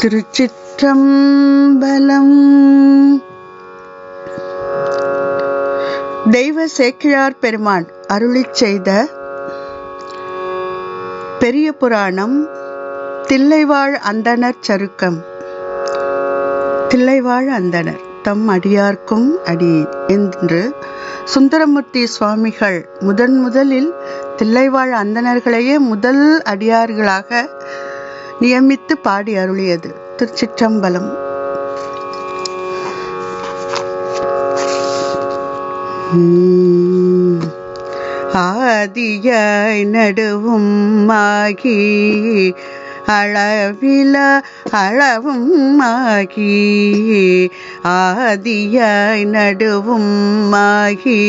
திருச்சிற்றம்பலம். தெய்வ சேக்கிழார் பெருமான் அருளிச் செய்த பெரிய புராணம் தில்லைவாழ் அந்தணர் சருக்கம். தில்லைவாழ் அந்தனர் தம் அடியார்க்கும் அடி என்று சுந்தரமூர்த்தி சுவாமிகள் முதன் முதலில் தில்லைவாழ் அந்தணர்களையே முதல் அடியார்களாக நியமித்து பாடி அருளியது திருச்சிற்றம்பலம் உம். ஆதியாய் நடுவும் ஆகி அளவில அளவும் ஆகி ஆதியாய் நடுவும் ஆகி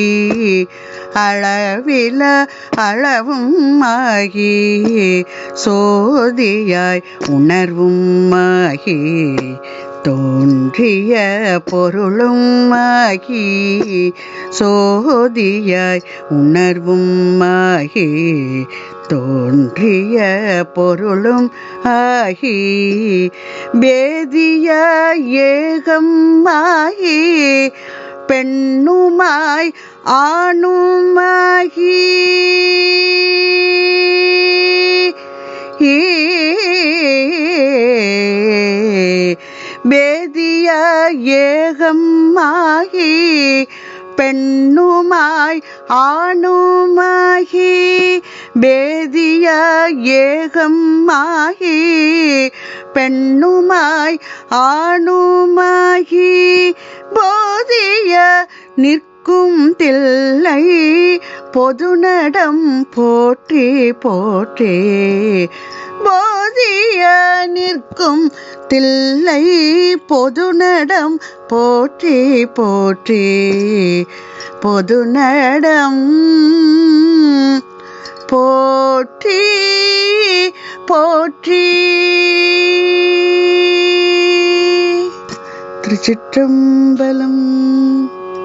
அளவில அளவும் ஆகி சோதியாய் உணர்வும் ஆகி தோன்றிய பொருளும் ஆகி சோதியாய் உணர்வும் ஆகி தோன்றிய பொருளும் ஆகி வேதிய ஏகம் ஆகி பெண்ணுமாய் ஆணுமாகி வேதிய ஏகம் ஆகி பெண்ணுமாய் ஆணுமாகி வேதிய ஏகம் ஆகி பெண்ணுமாய் ஆணுமாகி போதிய நிற்கும் தில்லை பொதுநடம் போற்றி போற்றே. போதிய நிற்கும் தில்லை பொதுநடம் போற்றி போற்றி. பொதுநடம் போற்றி போற்றி. திருச்சிற்றம்பலம்